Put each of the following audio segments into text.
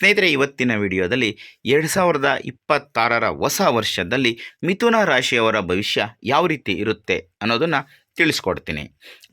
ಸ್ನೇಹಿತರೆ, ಇವತ್ತಿನ ವಿಡಿಯೋದಲ್ಲಿ ಎರಡು ಸಾವಿರದ ಇಪ್ಪತ್ತಾರರ ಹೊಸ ವರ್ಷದಲ್ಲಿ ಮಿಥುನ ರಾಶಿಯವರ ಭವಿಷ್ಯ ಯಾವ ರೀತಿ ಇರುತ್ತೆ ಅನ್ನೋದನ್ನು ತಿಳಿಸ್ಕೊಡ್ತೀನಿ.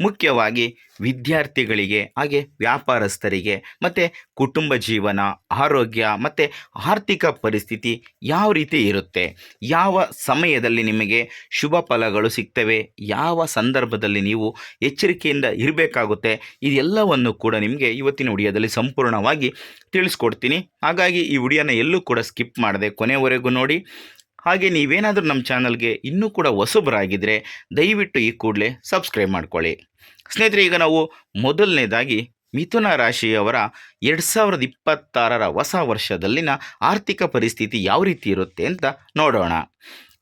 ಮುಖ್ಯವಾಗಿ ವಿದ್ಯಾರ್ಥಿಗಳಿಗೆ, ಹಾಗೆ ವ್ಯಾಪಾರಸ್ಥರಿಗೆ, ಮತ್ತು ಕುಟುಂಬ ಜೀವನ, ಆರೋಗ್ಯ, ಮತ್ತು ಆರ್ಥಿಕ ಪರಿಸ್ಥಿತಿ ಯಾವ ರೀತಿ ಇರುತ್ತೆ? ಯಾವ ಸಮಯದಲ್ಲಿ ನಿಮಗೆ ಶುಭ ಫಲಗಳು ಸಿಗ್ತವೆ? ಯಾವ ಸಂದರ್ಭದಲ್ಲಿ ನೀವು ಎಚ್ಚರಿಕೆಯಿಂದ ಇರಬೇಕಾಗುತ್ತೆ? ಇದೆಲ್ಲವನ್ನು ಕೂಡ ನಿಮಗೆ ಇವತ್ತಿನ ವಿಡಿಯೋದಲ್ಲಿ ಸಂಪೂರ್ಣವಾಗಿ ತಿಳಿಸ್ಕೊಡ್ತೀನಿ. ಹಾಗಾಗಿ ಈ ಉಡಿಯನ್ನು ಎಲ್ಲೂ ಕೂಡ ಸ್ಕಿಪ್ ಮಾಡದೆ ಕೊನೆವರೆಗೂ ನೋಡಿ. ಹಾಗೆ ನೀವೇನಾದರೂ ನಮ್ಮ ಚಾನಲ್ಗೆ ಇನ್ನೂ ಕೂಡ ಹೊಸಬರಾಗಿದ್ದರೆ ದಯವಿಟ್ಟು ಈ ಕೂಡಲೇ ಸಬ್ಸ್ಕ್ರೈಬ್ ಮಾಡ್ಕೊಳ್ಳಿ. ಸ್ನೇಹಿತರೆ, ಈಗ ನಾವು ಮೊದಲನೇದಾಗಿ ಮಿಥುನ ರಾಶಿಯವರ ಎರಡು ಸಾವಿರದ ಇಪ್ಪತ್ತಾರರ ಹೊಸ ವರ್ಷದಲ್ಲಿನ ಆರ್ಥಿಕ ಪರಿಸ್ಥಿತಿ ಯಾವ ರೀತಿ ಇರುತ್ತೆ ಅಂತ ನೋಡೋಣ.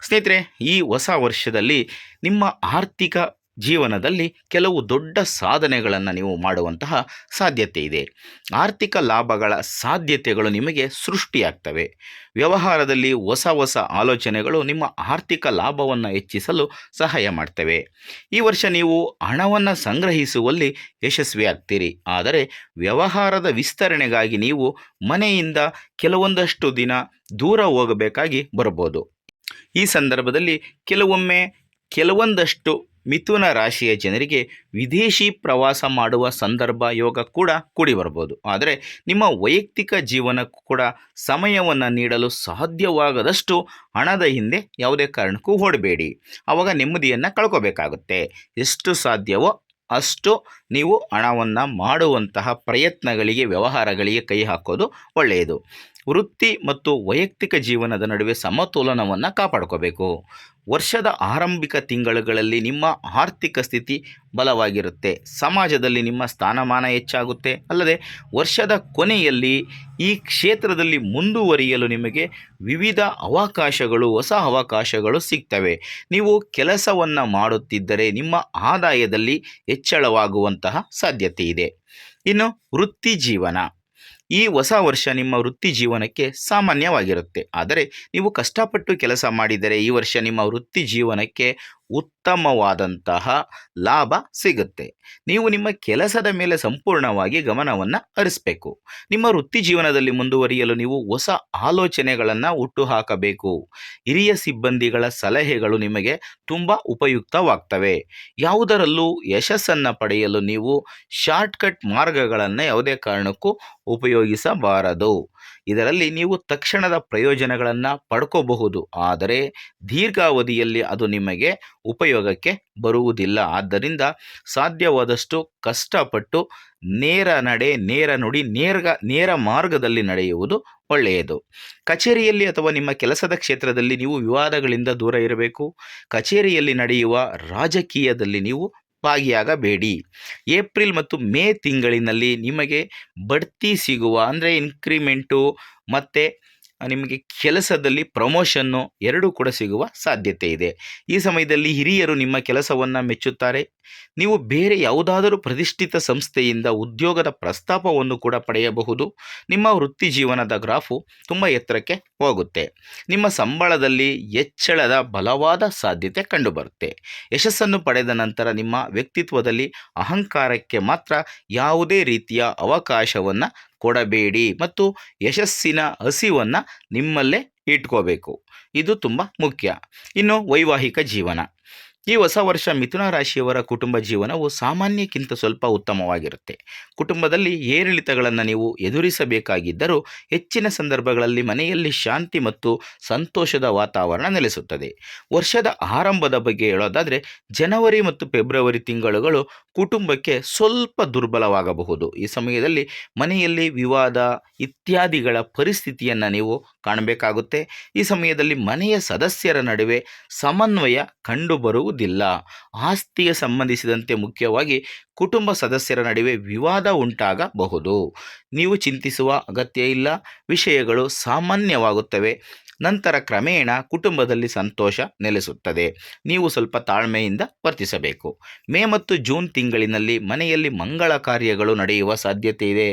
ಸ್ನೇಹಿತರೆ, ಈ ಹೊಸ ವರ್ಷದಲ್ಲಿ ನಿಮ್ಮ ಆರ್ಥಿಕ ಜೀವನದಲ್ಲಿ ಕೆಲವು ದೊಡ್ಡ ಸಾಧನೆಗಳನ್ನು ನೀವು ಮಾಡುವಂತಹ ಸಾಧ್ಯತೆ ಇದೆ. ಆರ್ಥಿಕ ಲಾಭಗಳ ಸಾಧ್ಯತೆಗಳು ನಿಮಗೆ ಸೃಷ್ಟಿಯಾಗ್ತವೆ. ವ್ಯವಹಾರದಲ್ಲಿ ಹೊಸ ಹೊಸ ಆಲೋಚನೆಗಳು ನಿಮ್ಮ ಆರ್ಥಿಕ ಲಾಭವನ್ನು ಹೆಚ್ಚಿಸಲು ಸಹಾಯ ಮಾಡ್ತವೆ. ಈ ವರ್ಷ ನೀವು ಹಣವನ್ನು ಸಂಗ್ರಹಿಸುವಲ್ಲಿ ಯಶಸ್ವಿಯಾಗ್ತೀರಿ. ಆದರೆ ವ್ಯವಹಾರದ ವಿಸ್ತರಣೆಗಾಗಿ ನೀವು ಮನೆಯಿಂದ ಕೆಲವೊಂದಷ್ಟು ದಿನ ದೂರ ಹೋಗಬೇಕಾಗಿ ಬರಬಹುದು. ಈ ಸಂದರ್ಭದಲ್ಲಿ ಕೆಲವೊಮ್ಮೆ ಕೆಲವೊಂದಷ್ಟು ಮಿಥುನ ರಾಶಿಯ ಜನರಿಗೆ ವಿದೇಶಿ ಪ್ರವಾಸ ಮಾಡುವ ಸಂದರ್ಭ ಯೋಗ ಕೂಡ ಕೂಡಿ ಬರ್ಬೋದು. ಆದರೆ ನಿಮ್ಮ ವೈಯಕ್ತಿಕ ಜೀವನಕ್ಕೂ ಕೂಡ ಸಮಯವನ್ನು ನೀಡಲು ಸಾಧ್ಯವಾಗದಷ್ಟು ಹಣದ ಹಿಂದೆ ಯಾವುದೇ ಕಾರಣಕ್ಕೂ ಓಡಬೇಡಿ. ಆವಾಗ ನೆಮ್ಮದಿಯನ್ನು ಕಳ್ಕೋಬೇಕಾಗುತ್ತೆ. ಎಷ್ಟು ಸಾಧ್ಯವೋ ಅಷ್ಟು ನೀವು ಹಣವನ್ನು ಮಾಡುವಂತಹ ಪ್ರಯತ್ನಗಳಿಗೆ, ವ್ಯವಹಾರಗಳಿಗೆ ಕೈ ಹಾಕೋದು ಒಳ್ಳೆಯದು. ವೃತ್ತಿ ಮತ್ತು ವೈಯಕ್ತಿಕ ಜೀವನದ ನಡುವೆ ಸಮತೋಲನವನ್ನು ಕಾಪಾಡ್ಕೋಬೇಕು. ವರ್ಷದ ಆರಂಭಿಕ ತಿಂಗಳುಗಳಲ್ಲಿ ನಿಮ್ಮ ಆರ್ಥಿಕ ಸ್ಥಿತಿ ಬಲವಾಗಿರುತ್ತೆ. ಸಮಾಜದಲ್ಲಿ ನಿಮ್ಮ ಸ್ಥಾನಮಾನ ಹೆಚ್ಚಾಗುತ್ತೆ. ಅಲ್ಲದೆ ವರ್ಷದ ಕೊನೆಯಲ್ಲಿ ಈ ಕ್ಷೇತ್ರದಲ್ಲಿ ಮುಂದುವರಿಯಲು ನಿಮಗೆ ವಿವಿಧ ಅವಕಾಶಗಳು, ಹೊಸ ಅವಕಾಶಗಳು ಸಿಗ್ತವೆ. ನೀವು ಕೆಲಸವನ್ನು ಮಾಡುತ್ತಿದ್ದರೆ ನಿಮ್ಮ ಆದಾಯದಲ್ಲಿ ಹೆಚ್ಚಳವಾಗುವಂತಹ ಸಾಧ್ಯತೆ ಇದೆ ಇನ್ನು ವೃತ್ತಿ ಜೀವನ. ಈ ಹೊಸ ವರ್ಷ ನಿಮ್ಮ ವೃತ್ತಿ ಜೀವನಕ್ಕೆ ಸಾಮಾನ್ಯವಾಗಿರುತ್ತೆ. ಆದರೆ ನೀವು ಕಷ್ಟಪಟ್ಟು ಕೆಲಸ ಮಾಡಿದರೆ ಈ ವರ್ಷ ನಿಮ್ಮ ವೃತ್ತಿ ಜೀವನಕ್ಕೆ ಉತ್ತಮವಾದಂತಹ ಲಾಭ ಸಿಗುತ್ತೆ. ನೀವು ನಿಮ್ಮ ಕೆಲಸದ ಮೇಲೆ ಸಂಪೂರ್ಣವಾಗಿ ಗಮನವನ್ನು ಹರಿಸಬೇಕು. ನಿಮ್ಮ ವೃತ್ತಿ ಜೀವನದಲ್ಲಿ ಮುಂದುವರಿಯಲು ನೀವು ಹೊಸ ಆಲೋಚನೆಗಳನ್ನು ಹುಟ್ಟುಹಾಕಬೇಕು. ಹಿರಿಯ ಸಿಬ್ಬಂದಿಗಳ ಸಲಹೆಗಳು ನಿಮಗೆ ತುಂಬ ಉಪಯುಕ್ತವಾಗ್ತವೆ. ಯಾವುದರಲ್ಲೂ ಯಶಸ್ಸನ್ನು ಪಡೆಯಲು ನೀವು ಶಾರ್ಟ್ಕಟ್ ಮಾರ್ಗಗಳನ್ನು ಯಾವುದೇ ಕಾರಣಕ್ಕೂ ಉಪಯೋಗಿಸಬಾರದು. ಇದರಲ್ಲಿ ನೀವು ತಕ್ಷಣದ ಪ್ರಯೋಜನಗಳನ್ನು ಪಡ್ಕೋಬಹುದು. ಆದರೆ ದೀರ್ಘಾವಧಿಯಲ್ಲಿ ಅದು ನಿಮಗೆ ಉಪಯೋಗಕ್ಕೆ ಬರುವುದಿಲ್ಲ. ಆದ್ದರಿಂದ ಸಾಧ್ಯವಾದಷ್ಟು ಕಷ್ಟಪಟ್ಟು ನೇರ ನಡೆ, ನೇರ ನುಡಿ, ನೇರ್ಗ, ನೇರ ಮಾರ್ಗದಲ್ಲಿ ನಡೆಯುವುದು ಒಳ್ಳೆಯದು. ಕಚೇರಿಯಲ್ಲಿ ಅಥವಾ ನಿಮ್ಮ ಕೆಲಸದ ಕ್ಷೇತ್ರದಲ್ಲಿ ನೀವು ವಿವಾದಗಳಿಂದ ದೂರ ಇರಬೇಕು. ಕಚೇರಿಯಲ್ಲಿ ನಡೆಯುವ ರಾಜಕೀಯದಲ್ಲಿ ನೀವು ಭಾಗಿಯಾಗಬೇಡಿ ಏಪ್ರಿಲ್ ಮತ್ತು ಮೇ ತಿಂಗಳಿನಲ್ಲಿ ನಿಮಗೆ ಬಡ್ತಿ ಸಿಗುವ ಅಂದರೆ ಇನ್ಕ್ರಿಮೆಂಟು ಮತ್ತು ನಿಮಗೆ ಕೆಲಸದಲ್ಲಿ ಪ್ರಮೋಷನ್ನು ಎರಡೂ ಕೂಡ ಸಿಗುವ ಸಾಧ್ಯತೆ ಇದೆ. ಈ ಸಮಯದಲ್ಲಿ ಹಿರಿಯರು ನಿಮ್ಮ ಕೆಲಸವನ್ನು ಮೆಚ್ಚುತ್ತಾರೆ. ನೀವು ಬೇರೆ ಯಾವುದಾದರೂ ಪ್ರತಿಷ್ಠಿತ ಸಂಸ್ಥೆಯಿಂದ ಉದ್ಯೋಗದ ಪ್ರಸ್ತಾಪವನ್ನು ಕೂಡ ಪಡೆಯಬಹುದು. ನಿಮ್ಮ ವೃತ್ತಿ ಜೀವನದ ಗ್ರಾಫು ತುಂಬ ಎತ್ತರಕ್ಕೆ ಹೋಗುತ್ತೆ. ನಿಮ್ಮ ಸಂಬಳದಲ್ಲಿ ಹೆಚ್ಚಳದ ಬಲವಾದ ಸಾಧ್ಯತೆ ಕಂಡುಬರುತ್ತೆ. ಯಶಸ್ಸನ್ನು ಪಡೆದ ನಂತರ ನಿಮ್ಮ ವ್ಯಕ್ತಿತ್ವದಲ್ಲಿ ಅಹಂಕಾರಕ್ಕೆ ಮಾತ್ರ ಯಾವುದೇ ರೀತಿಯ ಅವಕಾಶವನ್ನು ಕೊಡಬೇಡಿ ಮತ್ತು ಯಶಸ್ಸಿನ ಹಸಿವನ್ನು ನಿಮ್ಮಲ್ಲೇ ಇಟ್ಕೋಬೇಕು. ಇದು ತುಂಬ ಮುಖ್ಯ. ಇನ್ನು ವೈವಾಹಿಕ ಜೀವನ. ಈ ಹೊಸ ವರ್ಷ ಮಿಥುನ ರಾಶಿಯವರ ಕುಟುಂಬ ಜೀವನವು ಸಾಮಾನ್ಯಕ್ಕಿಂತ ಸ್ವಲ್ಪ ಉತ್ತಮವಾಗಿರುತ್ತೆ. ಕುಟುಂಬದಲ್ಲಿ ಏರಿಳಿತಗಳನ್ನು ನೀವು ಎದುರಿಸಬೇಕಾಗಿದ್ದರೂ ಹೆಚ್ಚಿನ ಸಂದರ್ಭಗಳಲ್ಲಿ ಮನೆಯಲ್ಲಿ ಶಾಂತಿ ಮತ್ತು ಸಂತೋಷದ ವಾತಾವರಣ ನೆಲೆಸುತ್ತದೆ. ವರ್ಷದ ಆರಂಭದ ಬಗ್ಗೆ ಹೇಳೋದಾದರೆ ಜನವರಿ ಮತ್ತು ಫೆಬ್ರವರಿ ತಿಂಗಳುಗಳು ಕುಟುಂಬಕ್ಕೆ ಸ್ವಲ್ಪ ದುರ್ಬಲವಾಗಬಹುದು. ಈ ಸಮಯದಲ್ಲಿ ಮನೆಯಲ್ಲಿ ವಿವಾದ ಇತ್ಯಾದಿಗಳ ಪರಿಸ್ಥಿತಿಯನ್ನು ನೀವು ಕಾಣಬೇಕಾಗುತ್ತೆ. ಈ ಸಮಯದಲ್ಲಿ ಮನೆಯ ಸದಸ್ಯರ ನಡುವೆ ಸಮನ್ವಯ ಕಂಡುಬರುವುದಿಲ್ಲ ಆಸ್ತಿಗೆ ಸಂಬಂಧಿಸಿದಂತೆ ಮುಖ್ಯವಾಗಿ ಕುಟುಂಬ ಸದಸ್ಯರ ನಡುವೆ ವಿವಾದ ಉಂಟಾಗಬಹುದು. ನೀವು ಚಿಂತಿಸುವ ಅಗತ್ಯ ಇಲ್ಲ. ವಿಷಯಗಳು ಸಾಮಾನ್ಯವಾಗುತ್ತವೆ. ನಂತರ ಕ್ರಮೇಣ ಕುಟುಂಬದಲ್ಲಿ ಸಂತೋಷ ನೆಲೆಸುತ್ತದೆ. ನೀವು ಸ್ವಲ್ಪ ತಾಳ್ಮೆಯಿಂದ ವರ್ತಿಸಬೇಕು. ಮೇ ಮತ್ತು ಜೂನ್ ತಿಂಗಳಿನಲ್ಲಿ ಮನೆಯಲ್ಲಿ ಮಂಗಳ ಕಾರ್ಯಗಳು ನಡೆಯುವ ಸಾಧ್ಯತೆ ಇದೆ.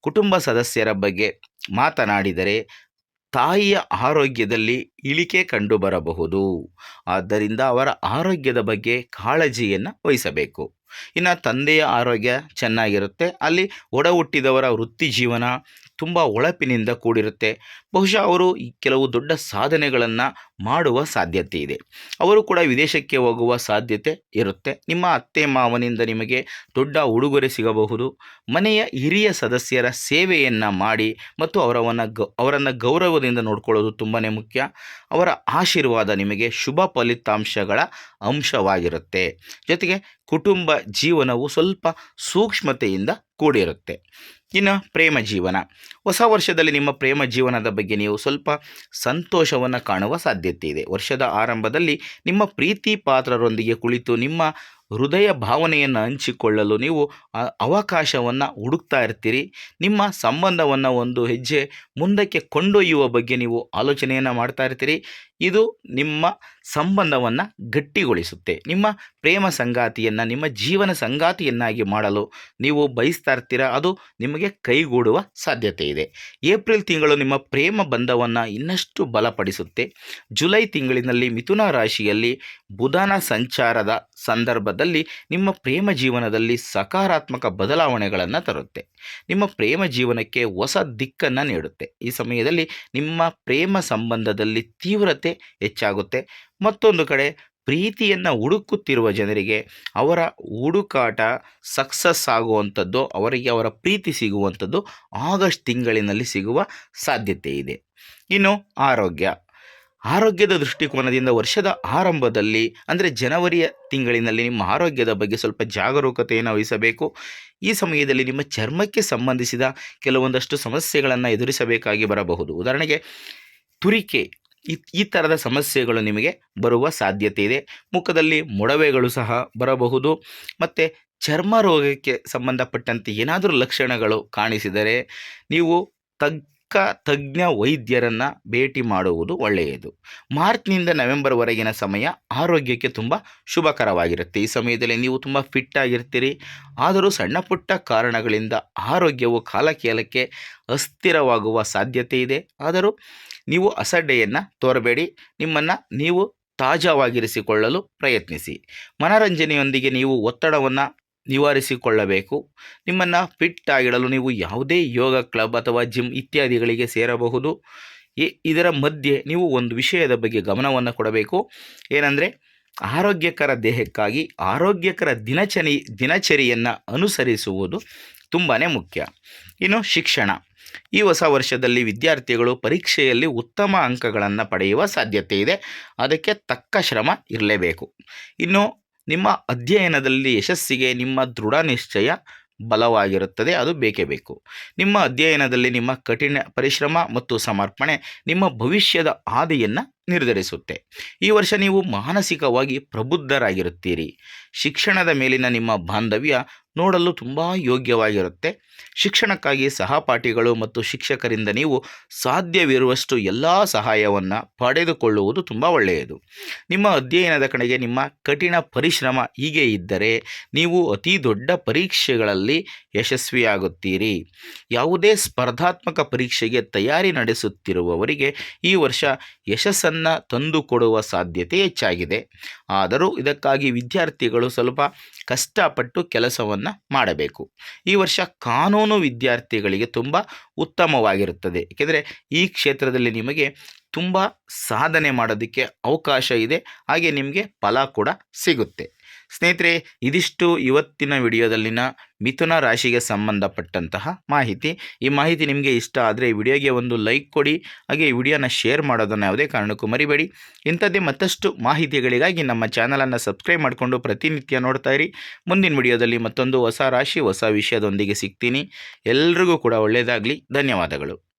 ಕುಟುಂಬ ಸದಸ್ಯರ ಬಗ್ಗೆ ಮಾತನಾಡಿದರೆ ತಾಯಿಯ ಆರೋಗ್ಯದಲ್ಲಿ ಇಳಿಕೆ ಕಂಡುಬರಬಹುದು. ಆದ್ದರಿಂದ ಅವರ ಆರೋಗ್ಯದ ಬಗ್ಗೆ ಕಾಳಜಿಯನ್ನು ವಹಿಸಬೇಕು. ಇನ್ನು ತಂದೆಯ ಆರೋಗ್ಯ ಚೆನ್ನಾಗಿರುತ್ತೆ. ಅಲ್ಲಿ ಒಡ ಹುಟ್ಟಿದವರ ವೃತ್ತಿ ಜೀವನ ತುಂಬ ಒಳಪಿನಿಂದ ಕೂಡಿರುತ್ತೆ. ಬಹುಶಃ ಅವರು ಕೆಲವು ದೊಡ್ಡ ಸಾಧನೆಗಳನ್ನು ಮಾಡುವ ಸಾಧ್ಯತೆ ಇದೆ. ಅವರು ಕೂಡ ವಿದೇಶಕ್ಕೆ ಹೋಗುವ ಸಾಧ್ಯತೆ ಇರುತ್ತೆ. ನಿಮ್ಮ ಅತ್ತೆ ಮಾವನಿಂದ ನಿಮಗೆ ದೊಡ್ಡ ಉಡುಗೊರೆ ಸಿಗಬಹುದು. ಮನೆಯ ಹಿರಿಯ ಸದಸ್ಯರ ಸೇವೆಯನ್ನು ಮಾಡಿ ಮತ್ತು ಅವರವನ್ನು ಗ, ಅವರನ್ನು ಗೌರವದಿಂದ ನೋಡ್ಕೊಳ್ಳೋದು ತುಂಬಾ ಮುಖ್ಯ. ಅವರ ಆಶೀರ್ವಾದ ನಿಮಗೆ ಶುಭ ಫಲಿತಾಂಶಗಳ ಅಂಶವಾಗಿರುತ್ತೆ. ಜೊತೆಗೆ ಕುಟುಂಬ ಜೀವನವು ಸ್ವಲ್ಪ ಸೂಕ್ಷ್ಮತೆಯಿಂದ ಕೂಡಿರುತ್ತೆ. ಇನ್ನು ಪ್ರೇಮ ಜೀವನ. ಹೊಸ ವರ್ಷದಲ್ಲಿ ನಿಮ್ಮ ಪ್ರೇಮ ಜೀವನದ ಬಗ್ಗೆ ನೀವು ಸ್ವಲ್ಪ ಸಂತೋಷವನ್ನು ಕಾಣುವ ಸಾಧ್ಯತೆ ಇದೆ. ವರ್ಷದ ಆರಂಭದಲ್ಲಿ ನಿಮ್ಮ ಪ್ರೀತಿ ಪಾತ್ರರೊಂದಿಗೆ ಕುಳಿತು ನಿಮ್ಮ ಹೃದಯ ಭಾವನೆಯನ್ನು ಹಂಚಿಕೊಳ್ಳಲು ನೀವು ಅವಕಾಶವನ್ನು ಹುಡುಕ್ತಾ ಇರ್ತೀರಿ. ನಿಮ್ಮ ಸಂಬಂಧವನ್ನು ಒಂದು ಹೆಜ್ಜೆ ಮುಂದಕ್ಕೆ ಕೊಂಡೊಯ್ಯುವ ಬಗ್ಗೆ ನೀವು ಆಲೋಚನೆಯನ್ನು ಮಾಡ್ತಾ ಇರ್ತೀರಿ. ಇದು ನಿಮ್ಮ ಸಂಬಂಧವನ್ನು ಗಟ್ಟಿಗೊಳಿಸುತ್ತೆ. ನಿಮ್ಮ ಪ್ರೇಮ ಸಂಗಾತಿಯನ್ನು, ನಿಮ್ಮ ಜೀವನ ಸಂಗಾತಿಯನ್ನಾಗಿ ಮಾಡಲು ನೀವು ಬಯಸ್ತಾ ಇರ್ತೀರ, ಅದು ನಿಮಗೆ ಕೈಗೂಡುವ ಸಾಧ್ಯತೆ ಇದೆ. ಏಪ್ರಿಲ್ ತಿಂಗಳು ನಿಮ್ಮ ಪ್ರೇಮ ಬಂಧವನ್ನು ಇನ್ನಷ್ಟು ಬಲಪಡಿಸುತ್ತೆ. ಜುಲೈ ತಿಂಗಳಿನಲ್ಲಿ ಮಿಥುನ ರಾಶಿಯಲ್ಲಿ ಬುಧನ ಸಂಚಾರದ ಸಂದರ್ಭದಲ್ಲಿ ನಿಮ್ಮ ಪ್ರೇಮ ಜೀವನದಲ್ಲಿ ಸಕಾರಾತ್ಮಕ ಬದಲಾವಣೆಗಳನ್ನು ತರುತ್ತೆ. ನಿಮ್ಮ ಪ್ರೇಮ ಜೀವನಕ್ಕೆ ಹೊಸ ದಿಕ್ಕನ್ನು ನೀಡುತ್ತೆ. ಈ ಸಮಯದಲ್ಲಿ ನಿಮ್ಮ ಪ್ರೇಮ ಸಂಬಂಧದಲ್ಲಿ ತೀವ್ರತೆ ಹೆಚ್ಚಾಗುತ್ತೆ. ಮತ್ತೊಂದು ಕಡೆ ಪ್ರೀತಿಯನ್ನು ಹುಡುಕುತ್ತಿರುವ ಜನರಿಗೆ ಅವರ ಹುಡುಕಾಟ ಸಕ್ಸಸ್ ಆಗುವಂಥದ್ದು, ಅವರಿಗೆ ಅವರ ಪ್ರೀತಿ ಸಿಗುವಂಥದ್ದು ಆಗಸ್ಟ್ ತಿಂಗಳಿನಲ್ಲಿ ಸಿಗುವ ಸಾಧ್ಯತೆ ಇದೆ. ಇನ್ನು ಆರೋಗ್ಯ. ಆರೋಗ್ಯದ ದೃಷ್ಟಿಕೋನದಿಂದ ವರ್ಷದ ಆರಂಭದಲ್ಲಿ, ಅಂದರೆ ಜನವರಿಯ ತಿಂಗಳಿನಲ್ಲಿ ನಿಮ್ಮ ಆರೋಗ್ಯದ ಬಗ್ಗೆ ಸ್ವಲ್ಪ ಜಾಗರೂಕತೆಯನ್ನು ವಹಿಸಬೇಕು. ಈ ಸಮಯದಲ್ಲಿ ನಿಮ್ಮ ಚರ್ಮಕ್ಕೆ ಸಂಬಂಧಿಸಿದ ಕೆಲವೊಂದಷ್ಟು ಸಮಸ್ಯೆಗಳನ್ನು ಎದುರಿಸಬೇಕಾಗಿ ಬರಬಹುದು. ಉದಾಹರಣೆಗೆ, ತುರಿಕೆ, ಈ ಈ ಥರದ ಸಮಸ್ಯೆಗಳು ನಿಮಗೆ ಬರುವ ಸಾಧ್ಯತೆ ಇದೆ. ಮುಖದಲ್ಲಿ ಮೊಡವೆಗಳು ಸಹ ಬರಬಹುದು. ಮತ್ತು ಚರ್ಮ ರೋಗಕ್ಕೆ ಸಂಬಂಧಪಟ್ಟಂತೆ ಏನಾದರೂ ಲಕ್ಷಣಗಳು ಕಾಣಿಸಿದರೆ, ನೀವು ತಜ್ಞ ವೈದ್ಯರನ್ನು ಭೇಟಿ ಮಾಡುವುದು ಒಳ್ಳೆಯದು. ಮಾರ್ಚ್ನಿಂದ ನವೆಂಬರ್ವರೆಗಿನ ಸಮಯ ಆರೋಗ್ಯಕ್ಕೆ ತುಂಬ ಶುಭಕರವಾಗಿರುತ್ತೆ. ಈ ಸಮಯದಲ್ಲಿ ನೀವು ತುಂಬ ಫಿಟ್ ಆಗಿರ್ತೀರಿ. ಆದರೂ ಸಣ್ಣ ಪುಟ್ಟ ಕಾರಣಗಳಿಂದ ಆರೋಗ್ಯವು ಕಾಲಕಾಲಕ್ಕೆ ಅಸ್ಥಿರವಾಗುವ ಸಾಧ್ಯತೆ ಇದೆ. ಆದರೂ ನೀವು ಅಸಡ್ಡೆಯನ್ನು ತೋರಬೇಡಿ. ನಿಮ್ಮನ್ನು ನೀವು ತಾಜಾವಾಗಿರಿಸಿಕೊಳ್ಳಲು ಪ್ರಯತ್ನಿಸಿ. ಮನರಂಜನೆಯೊಂದಿಗೆ ನೀವು ಒತ್ತಡವನ್ನು ನಿವಾರಿಸಿಕೊಳ್ಳಬೇಕು. ನಿಮ್ಮನ್ನು ಫಿಟ್ ಆಗಿಡಲು ನೀವು ಯಾವುದೇ ಯೋಗ ಕ್ಲಬ್ ಅಥವಾ ಜಿಮ್ ಇತ್ಯಾದಿಗಳಿಗೆ ಸೇರಬಹುದು. ಇದರ ಮಧ್ಯೆ ನೀವು ಒಂದು ವಿಷಯದ ಬಗ್ಗೆ ಗಮನವನ್ನು ಕೊಡಬೇಕು. ಏನಂದರೆ, ಆರೋಗ್ಯಕರ ದೇಹಕ್ಕಾಗಿ ಆರೋಗ್ಯಕರ ದಿನಚರಿ, ದಿನಚರಿಯನ್ನು ಅನುಸರಿಸುವುದು ತುಂಬಾ ಮುಖ್ಯ. ಇನ್ನು ಶಿಕ್ಷಣ. ಈ ಹೊಸ ವರ್ಷದಲ್ಲಿ ವಿದ್ಯಾರ್ಥಿಗಳು ಪರೀಕ್ಷೆಯಲ್ಲಿ ಉತ್ತಮ ಅಂಕಗಳನ್ನು ಪಡೆಯುವ ಸಾಧ್ಯತೆ ಇದೆ. ಅದಕ್ಕೆ ತಕ್ಕ ಶ್ರಮ ಇರಲೇಬೇಕು. ಇನ್ನು ನಿಮ್ಮ ಅಧ್ಯಯನದಲ್ಲಿ ಯಶಸ್ಸಿಗೆ ನಿಮ್ಮ ದೃಢ ನಿಶ್ಚಯ ಬಲವಾಗಿರುತ್ತದೆ, ಅದು ಬೇಕೇ ಬೇಕು. ನಿಮ್ಮ ಅಧ್ಯಯನದಲ್ಲಿ ನಿಮ್ಮ ಕಠಿಣ ಪರಿಶ್ರಮ ಮತ್ತು ಸಮರ್ಪಣೆ ನಿಮ್ಮ ಭವಿಷ್ಯದ ಹಾದಿಯನ್ನು ನಿರ್ಧರಿಸುತ್ತೆ. ಈ ವರ್ಷ ನೀವು ಮಾನಸಿಕವಾಗಿ ಪ್ರಬುದ್ಧರಾಗಿರುತ್ತೀರಿ. ಶಿಕ್ಷಣದ ಮೇಲಿನ ನಿಮ್ಮ ಬಾಂಧವ್ಯ ನೋಡಲು ತುಂಬ ಯೋಗ್ಯವಾಗಿರುತ್ತೆ. ಶಿಕ್ಷಣಕ್ಕಾಗಿ ಸಹಪಾಠಿಗಳು ಮತ್ತು ಶಿಕ್ಷಕರಿಂದ ನೀವು ಸಾಧ್ಯವಿರುವಷ್ಟು ಎಲ್ಲ ಸಹಾಯವನ್ನು ಪಡೆದುಕೊಳ್ಳುವುದು ತುಂಬ ಒಳ್ಳೆಯದು. ನಿಮ್ಮ ಅಧ್ಯಯನದ ಕಡೆಗೆ ನಿಮ್ಮ ಕಠಿಣ ಪರಿಶ್ರಮ ಹೀಗೆ ಇದ್ದರೆ ನೀವು ಅತಿ ದೊಡ್ಡ ಪರೀಕ್ಷೆಗಳಲ್ಲಿ ಯಶಸ್ವಿಯಾಗುತ್ತೀರಿ. ಯಾವುದೇ ಸ್ಪರ್ಧಾತ್ಮಕ ಪರೀಕ್ಷೆಗೆ ತಯಾರಿ ನಡೆಸುತ್ತಿರುವವರಿಗೆ ಈ ವರ್ಷ ಯಶಸ್ಸನ್ನು ತಂದುಕೊಡುವ ಸಾಧ್ಯತೆ ಹೆಚ್ಚಾಗಿದೆ. ಆದರೂ ಇದಕ್ಕಾಗಿ ವಿದ್ಯಾರ್ಥಿಗಳು ಸ್ವಲ್ಪ ಕಷ್ಟಪಟ್ಟು ಕೆಲಸವನ್ನು ಮಾಡಬೇಕು. ಈ ವರ್ಷ ಕಾನೂನು ವಿದ್ಯಾರ್ಥಿಗಳಿಗೆ ತುಂಬ ಉತ್ತಮವಾಗಿರುತ್ತದೆ. ಏಕೆಂದರೆ ಈ ಕ್ಷೇತ್ರದಲ್ಲಿ ನಿಮಗೆ ತುಂಬ ಸಾಧನೆ ಮಾಡೋದಕ್ಕೆ ಅವಕಾಶ ಇದೆ. ಹಾಗೆ ನಿಮಗೆ ಫಲ ಕೂಡ ಸಿಗುತ್ತೆ. ಸ್ನೇಹಿತರೆ, ಇದಿಷ್ಟು ಇವತ್ತಿನ ವಿಡಿಯೋದಲ್ಲಿನ ಮಿಥುನ ರಾಶಿಗೆ ಸಂಬಂಧಪಟ್ಟಂತಹ ಮಾಹಿತಿ. ಈ ಮಾಹಿತಿ ನಿಮಗೆ ಇಷ್ಟ ಆದರೆ ಈ ವಿಡಿಯೋಗೆ ಒಂದು ಲೈಕ್ ಕೊಡಿ, ಹಾಗೆ ಈ ವಿಡಿಯೋನ ಶೇರ್ ಮಾಡೋದನ್ನು ಯಾವುದೇ ಕಾರಣಕ್ಕೂ ಮರಿಬೇಡಿ. ಇಂಥದ್ದೇ ಮತ್ತಷ್ಟು ಮಾಹಿತಿಗಳಿಗಾಗಿ ನಮ್ಮ ಚಾನಲನ್ನು ಸಬ್ಸ್ಕ್ರೈಬ್ ಮಾಡಿಕೊಂಡು ಪ್ರತಿನಿತ್ಯ ನೋಡ್ತಾ ಇರಿ. ಮುಂದಿನ ವಿಡಿಯೋದಲ್ಲಿ ಮತ್ತೊಂದು ಹೊಸ ರಾಶಿ, ಹೊಸ ವಿಷಯದೊಂದಿಗೆ ಸಿಗ್ತೀನಿ. ಎಲ್ರಿಗೂ ಕೂಡ ಒಳ್ಳೆಯದಾಗಲಿ. ಧನ್ಯವಾದಗಳು.